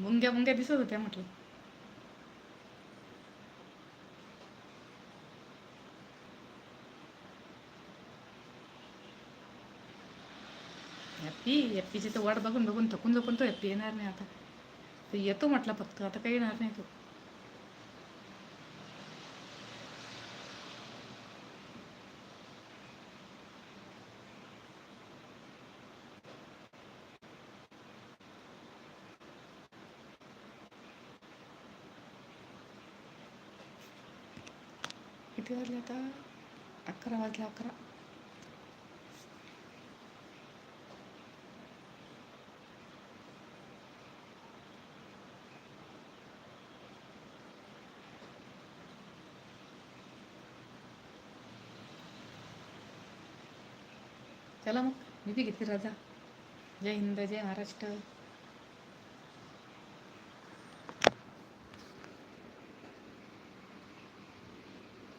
मुंग्या मुंग्या दिसत होत्या म्हटलं. हॅप्पी हॅप्पीची तर वाट बघून बघून थकून झोपून तो हॅप्पी येणार नाही आता. तो येतो म्हटलं फक्त आता काही येणार नाही तो. किती वाजले आता? अकरा वाजले अकरा. चला मग मी बी घेते राजा. जय हिंद जय महाराष्ट्र.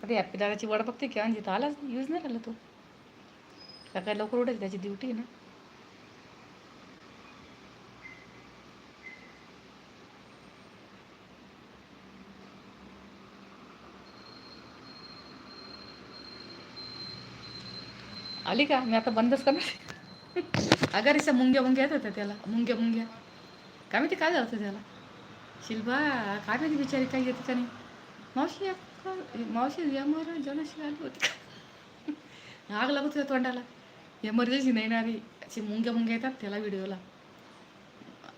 आता हॅपी दादाची वाट बघते की आणि तर आलाच यूज नाही राहिला तो. सकाळी लवकर उठेल त्याची ड्युटी आहे ना. आली का? मी आता बंदच करणार अगं रिसा मुंग्या मुंग्या येत होत्या त्याला. मुंग्या मुंग्या. काय माहिती काय झालं होतं त्याला? शिल्पा काय माहिती बिचारी काय येते का नाही. मावशी या. मावशी यमर जनशी आली होती. का आग लागत होत्या तोंडाला. एमर्जन्सी नाही येणारी अशी मुंग्या मुंग्या येतात त्याला व्हिडिओला.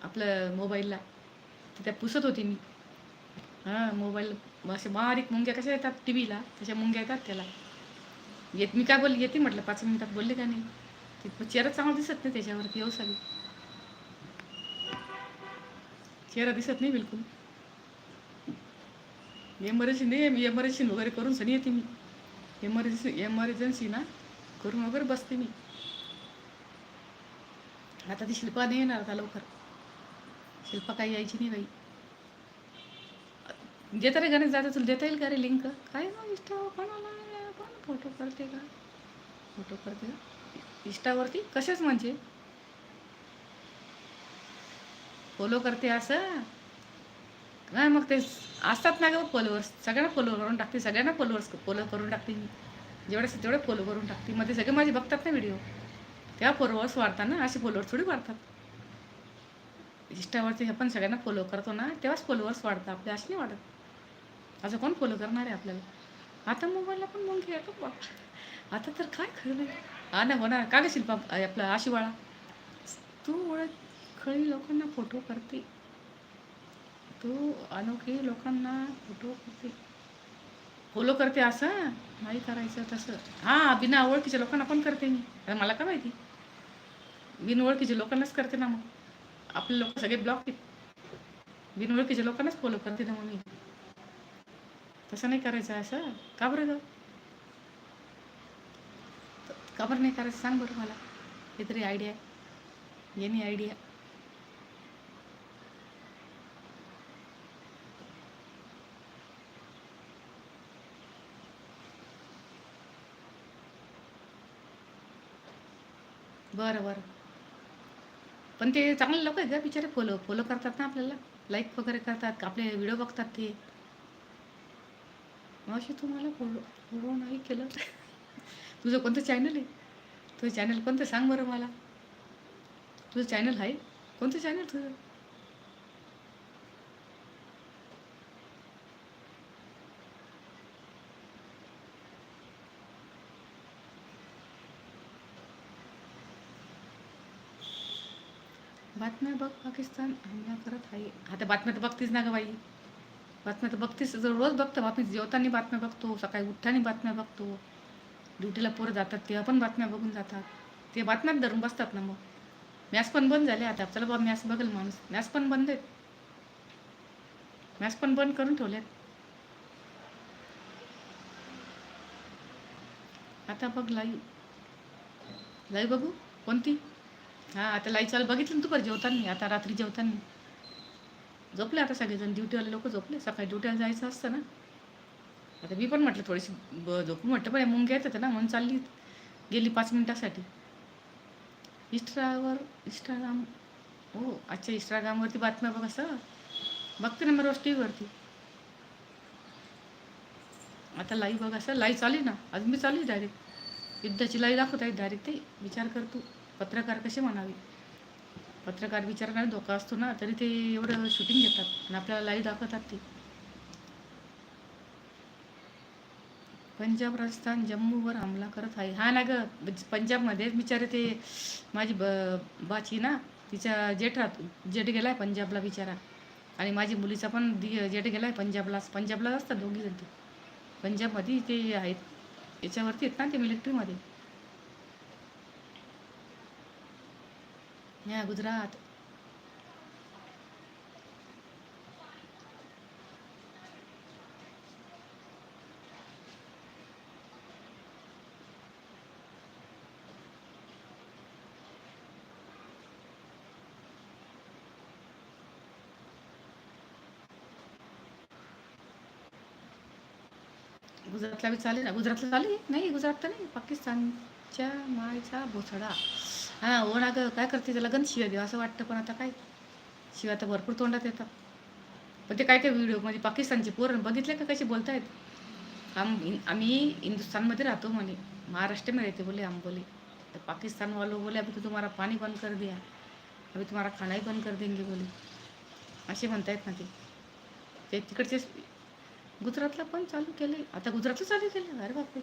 आपलं मोबाईलला. तर त्या पुसत होती मी. हां मोबाईल असे बारीक मुंग्या कशा येतात टी व्हीला तशा मुंग्या येतात त्याला. येत मी काय बोलली येते म्हटलं पाच मिनिटात बोलले का नाही? ते चेहरा चांगला दिसत नाही त्याच्यावरती येऊ सगळी. चेहरा दिसत नाही बिलकुल. एमर्जन्सी नाही एमर्जन्सी वगैरे करून सनी येते मी. एमर्जन्सी एमर्जन्सी ना करून वगैरे बसते मी. आता ती शिल्पा नाही येणार आता लवकर. शिल्पा काही यायची नाही बाई. देता रे गणेश दादा तुला देता येईल का रे लिंक काय ना इंस्टा कोणाला? कोण फोटो करते का फोटो करते का इष्टावरती? कशाच म्हणजे? फॉलो करते असं? नाही मग ते असतात ना गं फॉलोअर्स सगळ्यांना फॉलो करून टाकते सगळ्यांना फॉलोअर्स फॉलो करून टाकते. मी जेवढे असतात तेवढे फॉलो करून टाकते. मग ते सगळे माझे बघतात ना व्हिडिओ तेव्हा फॉलोअर्स वाढतात ना असे फॉलोअर्स थोडी वाढतात. इंस्टावरती आपण सगळ्यांना फॉलो करतो ना तेव्हाच फॉलोअर्स वाढतात. आपले असे नाही वाढत. असं कोण फॉलो करणार आहे आपल्याला? आता मोबाईलला पण मग घ्या का आता तर काय खरं नाही. हा ना होणार का ग शिल्पा आपला आशिवाळा? तू ओळख खळी लोकांना फोटो करते. तू अनोखी लोकांना फोटो करते. फॉलो करते असं? नाही करायचं तसं. हां बिना ओळखीच्या लोकांना पण करते मी. अरे मला का माहिती? बिनओळखीच्या लोकांनाच करते ना मग. आपले लोक सगळे ब्लॉक बिनओळखीच्या लोकांनाच फॉलो करते ना मग मी. तसं नाही करायचं असं? का बरं ग? का बरं नाही करायचं? सांग बरं मला. काहीतरी आयडिया येणे आयडिया बरं बरं. पण ते चांगले लोक आहेत का बिचारे. फॉलो फॉलो करतात ना आपल्याला. लाईक वगैरे करतात. आपले व्हिडिओ बघतात ते. मावशी तू मला फॉलो फॉलो नाही केलं. तुझं कोणतं चॅनल आहे? तुझं चॅनल कोणतं? सांग बरं मला. तुझं चॅनल आहे? कोणतं चॅनल तुझं? बातम्या बघ पाकिस्तान हमला करत आहे आता बातम्या तर बघतीस ना ग बाई. बातम्या तर बघतीस जर रोज बघतो बातमी जेवताना बातम्या बघतो सकाळी उठताना बातम्या बघतो. ड्युटीला पोरं जातात तेव्हा पण बातम्या बघून जातात. ते बातम्यात धरून बसतात ना मग. मॅच पण बंद झाले आता चला बाबा मॅच बघेल माणूस. मॅच पण बंद आहेत. मॅच पण बंद करून ठेवल्यात आता बघ लाईव्ह. लाईव्ह बघू? कोणती? हां आता लाइट चालू बघितलं ना तू बरं जेवताना आता रात्री जेवताना. झोपले आता सगळेजण ड्युटीवाले लोक झोपले सकाळी ड्युटीला जायचं असतं ना. आता मी पण म्हटलं थोडीशी ब झोपून म्हटलं पण मुंग येत होतं ना म्हणून चालली गेली पाच मिनिटासाठी. इंस्टावर इंस्टाग्राम हो अच्छा इंस्टाग्रामवरती बातम्या बघ असं. बघते ना मी रोज टी व्हीवरती आता लाईव्ह बघ असं लाईव्ह चालू आहे ना आज मी चालू आहे डायरेक्ट युद्धाची लाईव्ह दाखवत आहे डायरेक्ट ते विचार कर तू. पत्रकार कसे म्हणावे? पत्रकार विचार धोका असतो ना तरी ते एवढं शूटिंग घेतात आणि आपल्याला लाईव्ह दाखवतात ते. पंजाब राजस्थान जम्मूवर हमला करत आहे. हा ना ग पंजाबमध्ये बिचारे ते माझी ब बाची ना तिचा जेठ राहतो जेठ गेलाय पंजाबला बिचारा. आणि माझी मुलीचा पण दि जेठ गेलाय पंजाबला पंजाबला असतात दोघी जण ते. पंजाबमध्ये ते आहेत. याच्यावरती आहेत ना ते मिलिटरीमध्ये ह्या गुजरात. गुजरातला बी चालेल ना? गुजरातला चालेल? नाही गुजरात तर नाही. पाकिस्तानच्या मायचा भोसडा. हां हो ना गं काय करते त्याला? गण शिव्या देऊ असं वाटतं पण आता काय? शिव्या तर भरपूर तोंडात येतात. पण ते काय काय व्हिडिओमध्ये म्हणजे पाकिस्तानचे पोरण बघितले का कसे बोलतायत? आम आम्ही हिंदुस्तानमध्ये राहतो म्हणे. महाराष्ट्र में रहते बोले हम बोले तो पाकिस्तान वालों बोले अभी तो तुम्हारा पाणी बंद कर दिया. अभी तुम्हारा खानाही बंद कर देंगे बोले असे म्हणतायत ना ते. ते तिकडचे गुजरातला पण चालू केले. आता गुजरातला चालू केलं? अरे बापरे.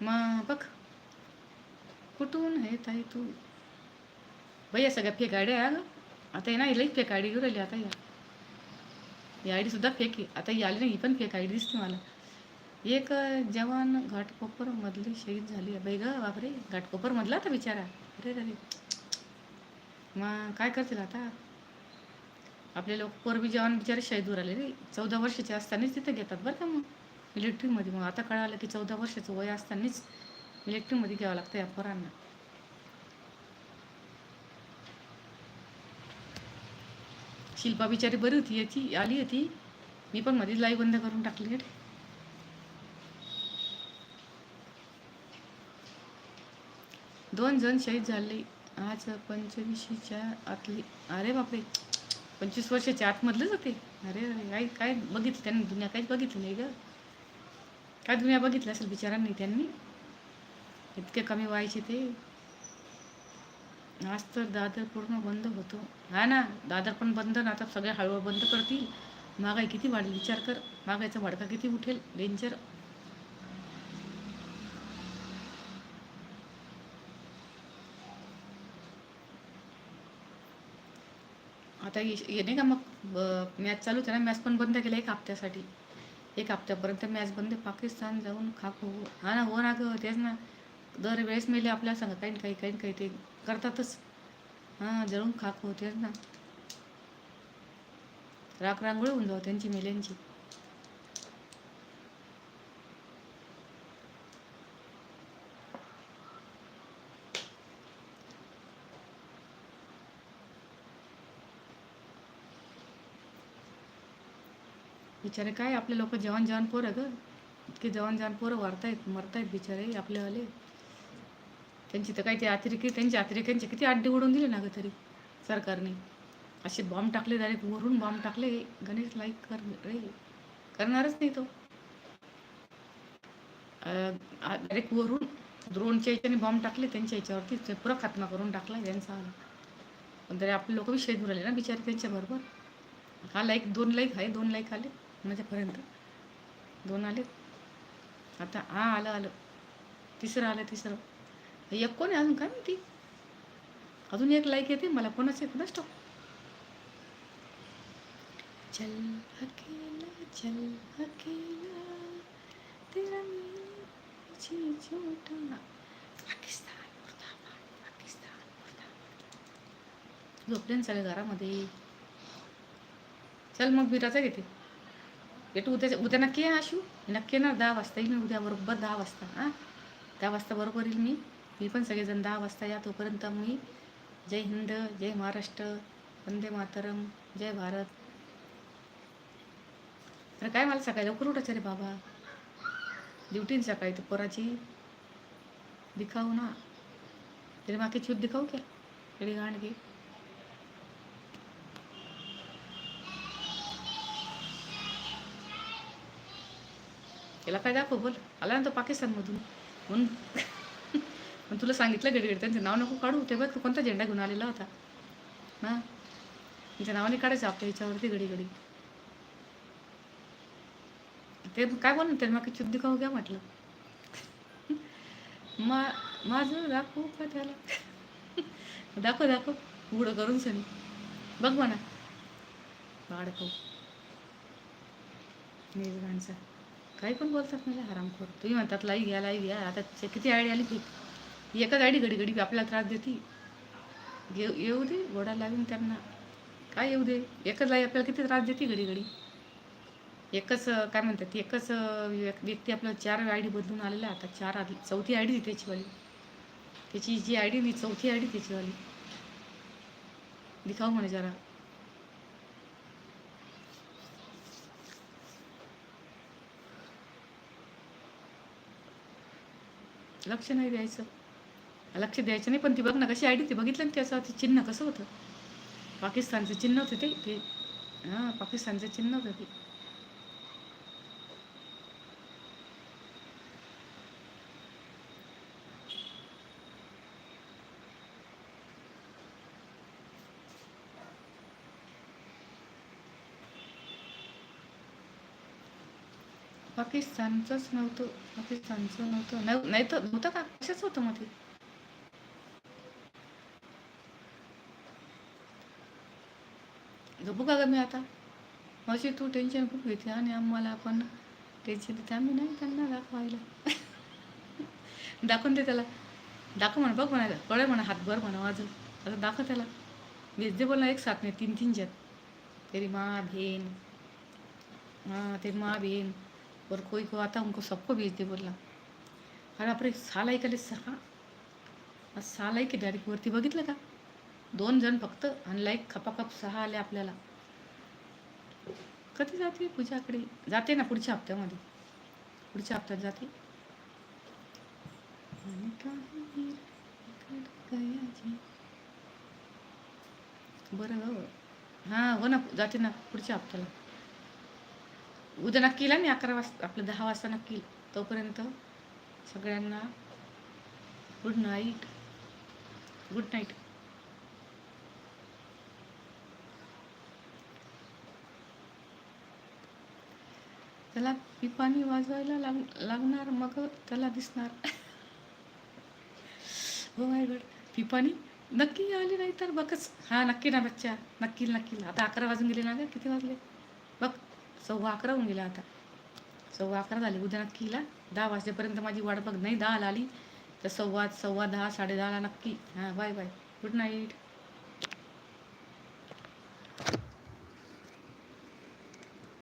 मग बघ. कुठून हे ताई तू? भैया सगळ्या फेक आयडिया आहे अगं. आता हे ना लई फेक आयडी घेऊन राहिली. आता या. ही आयडी सुद्धा फेक. आहे आता ही आली नाही ही पण फेक आयडी दिसते मला. एक जवान घाटकोपर मधली शहीद झाली बाई ग बापरे. घाटकोपर मधला आता बिचारा. अरे अरे मग काय करतील आता? आपले लोक पोरबी जवान बिचारे शहीद आले रे. चौदा वर्षाचे असतानाच तिथे घेतात बरं का मग. मिलिटरीमध्ये मग. आता कळालं की चौदा वर्षाचं वय असतानाच मिलिटरीमध्ये घ्यावं लागतं या पोरांना शिल्पा बिचारी बरी होती याची आली होती. मी पण मध्येच लाईव्ह बंद करून टाकली रे दोन जण शहीद झाले. आज पंचवीसच्या आतली अरे बापरे पंचवीस वर्षाच्या आतमधलेच होते. अरे अरे काय काय बघितलं त्यांनी? दुनिया काहीच बघितलं नाही ग. काय दुनिया बघितलं असेल बिचारांनी त्यांनी? इतके कमी व्हायचे ते. आज तर दादर पूर्ण बंद होतो. हा ना दादर पण बंद ना आता सगळे हळूहळू बंद करतील. महागाई किती वाढेल विचार कर. महागाईचा भडका किती उठेल डेंजर आता ये नाही का मग मॅच चालू होते ना मॅच पण बंद केलं एक हप्त्यासाठी. एक हप्त्यापर्यंत मॅच बंद पाकिस्तान जाऊन खाक हो हा ना हो ना गं तेच ना. दरवेळेस मेले आपल्याला सांगत काही ना काही काही ना काही. ते करतातच. हां जळून खाक होतेच ना. राख रांगोळी होऊन जाऊ त्यांची मेल्यांची. बिचारे काय आपले लोक जवान जवान पोरं ग? इतके जवान जवान पोरं वारतायत मरतायत बिचारे आपल्यावाले. त्यांची तर काही ते अतिरेकी त्यांच्या अतिरेक्यांचे किती अड्डे उडवून दिले ना ग तरी सरकारने. असे बॉम्ब टाकले डायरेक्ट वरून बॉम्ब टाकले गणेश लाईक कर रे. करणारच नाही तो. डायरेक्ट वरून द्रोणच्या याच्याने बॉम्ब टाकले त्यांच्या याच्यावरती ते पुरा खात्मा करून टाकला त्यांचा आला. पण तरी आपले लोक बी शहीद उराले ना बिचारे त्यांच्याबरोबर हा लाईक दोन लाईक आहे दोन लाईक आले माझ्यापर्यंत. दोन आले. आता हा आलं आलं. तिसरं आलं तिसरं. एक कोण आहे अजून? काय माहिती? अजून एक लाईक येते मला कोणाचं एक कोणाच चल अकेला चल अकेला तेरा पीछे छूटा पाकिस्तान मुर्दाबाद पाकिस्तान मुर्दाबाद. झोपले सगळे घरामध्ये. चल मग बिराचा घेते. भेटू उद्या उद्या नक्की आहे आशू. नक्की येणार दहा वाजता. येईल मी उद्या बरोबर दहा वाजता. हां? दहा वाजता बरोबर येईल मी. मी पण सगळेजण दहा वाजता या तोपर्यंत मी जय हिंद जय महाराष्ट्र वंदे मातरम जय भारत. तर काय मला सकाळी लवकर उठायचं रे बाबा? ड्युटीन सकाळी तू पोराची. दिखाऊ ना. तरी मागे छूत दिखाऊ क्या एवढी घाण घे. त्याला काय दाखव बोल? आला ना तो पाकिस्तानमधून. म्हणून पण तुला सांगितलं गडगड त्यांचं नाव नको काढू. ते बघ तू कोणता झेंडा घेऊन आलेला होता? हां? त्यांच्या नावाने काढायचं आपल्या ह्याच्यावरती घडी घडी ते काय बोल त्याने मग चुद्दी खाऊ घ्या म्हटलं. मा माझं दाखवू का त्याला? दाखव दाखव. उघडं करून सनी. बघ म्हणा. बाळ खाऊ. मेजबानचा काही पण बोलतात मला हरामखोर. तुम्ही म्हणतात लाई घ्या लाई घ्या. आता ते किती आयडी आली एका एकच घडी घडी आपल्याला त्रास देते. येऊ येऊ दे घोडा लावून त्यांना. काय येऊ दे? एकच लाई आपल्याला किती त्रास देते घडी घडी एकच काय म्हणतात एकच व्यक्ती आपल्याला चार आय डी बदलून आलेला आता चार आधी चौथी आय डी त्याचीवाली. त्याची जी आय डी मी चौथी आय डी त्याचीवाली. दिखाऊ म्हणे जरा. लक्ष नाही द्यायचं. लक्ष द्यायचं नाही पण ती बघ ना कशी आयडी ती बघितलं ना त्याचं ते चिन्ह कसं होतं? पाकिस्तानचं चिन्ह होतं ते ते हां पाकिस्तानचं चिन्ह होतं ते. पाकिस्तानचंच नव्हतं पाकिस्तानचं नव्हतं. नाही नाही तर नव्हतं का? कशाच होतं मग ते? झोपू का ग मी आता. अशी तू टेन्शन खूप घेते आणि आम्हाला पण टेन्शन देते. आम्ही नाही त्यांना दाखवायला दाखवून दे त्याला. दाखव म्हणा बघ म्हणा कळे म्हणा हातभर म्हणा वाजून आता दाखव त्याला. भेज दे बोल एक साथ नाही तीन तीन जात तेरी माँ बहन हाँ तेरी माँ बहन और कोई को आता उनको सबको भेज दे बोलला. अरे बापरे सहा लाईक सहा. आज सहा डायरेक्ट वरती बघितलं का? दोन जण फक्त अनलाईक खपाखप सहा आले आपल्याला. कधी जाते पूजाकडे? जाते ना पुढच्या हप्त्यामध्ये. पुढच्या हप्त्यात जाते. आणि बरं हो. हां हो ना जाते ना पुढच्या हप्त्याला. उद्या नक्की ना मी अकरा वाजता आपलं दहा वाजता नक्की तोपर्यंत सगळ्यांना गुड नाईट गुड नाईट त्याला पिपाणी वाजवायला लाग लागणार मग त्याला दिसणार. हो माय गड पिपाणी नक्की आली नाही तर बघच. हा नक्की ना बच्चा. नक्की नक्की आता अकरा वाजून गेले ना ग? किती वाजले? बघ सव्वा अकरा होऊन गेला आता. सव्वा अकरा झाले. उद्या नक्कीला दहा वाजेपर्यंत माझी वाट बघ. नाही दहाला आली. तर सव्वा सव्वा दहा साडे दहाला नक्की. हां बाय बाय. Good night